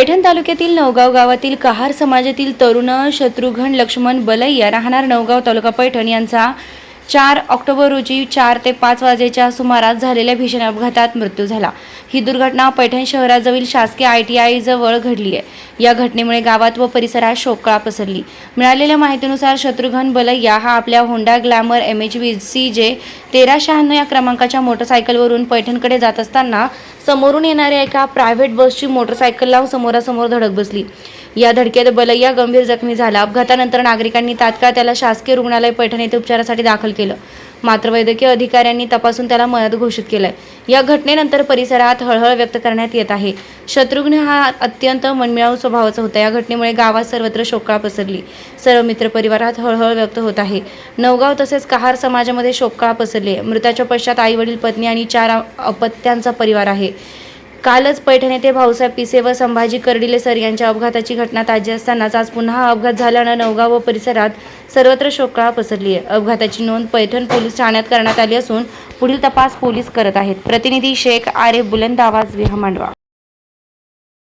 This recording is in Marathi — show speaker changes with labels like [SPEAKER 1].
[SPEAKER 1] पैठण तालुक्यातील नवगाव गावातील कहार समाजातील तरुण शत्रुघ्न लक्ष्मण बलैया राहणार नवगाव तालुका पैठण यांचा चार ऑक्टोबर रोजी चार ते पाच वाजेच्या सुमारास झालेल्या भीषण अपघातात मृत्यू झाला. ही दुर्घटना पैठण शहराजवळील शासकीय आय टी आय जवळ घडली आहे. या घटनेमुळे गावात व परिसरात शोककळा पसरली. मिळालेल्या माहितीनुसार शत्रुघ्न बलैया हा आपल्या Honda Glamour M H V C J तेरा शहाण्णव या क्रमांकाच्या मोटरसायकलवरून पैठणकडे जात असताना समोरून येणाऱ्या एका प्रायव्हेट बसची मोटरसायकलला समोरासमोर धडक बसली. या धडकेत बलैया गंभीर जखमी झाला. अपघातानंतर नागरिकांनी तात्काळ त्याला शासकीय रुग्णालय पैठण येथे उपचारासाठी दाखल केलं. मात्र वैद्यकीय अधिकाऱ्यांनी तपासून त्याला मदत घोषित केलंय. या घटनेनंतर परिसरात हळहळ व्यक्त करण्यात येत आहे. शत्रुघ्न हा अत्यंत मनमिळाऊ स्वभावाचा होता. या घटनेमुळे गावात सर्वत्र शोककाळ पसरली. सर्व मित्र परिवारात हळहळ व्यक्त होत आहे. नवगाव तसेच कहार समाजामध्ये शोककळा पसरली. आहे मृताच्या पश्चात आई वडील पत्नी आणि चार अपत्यांचा परिवार आहे. कालच पैठण येथे भाऊसाहेब पिसे व संभाजी कर्डिले सर यांच्या अपघाताची घटना ताजी असतानाच आज पुन्हा हा अपघात झाल्यानं नवगाव व परिसरात सर्वत्र शोककळा पसरली आहे. अपघाताची नोंद पैठण पोलीस ठाण्यात करण्यात आली असून पुढील तपास पोलीस करत आहेत. प्रतिनिधी शेख आरे बुलंद आवाज विहा मांडवा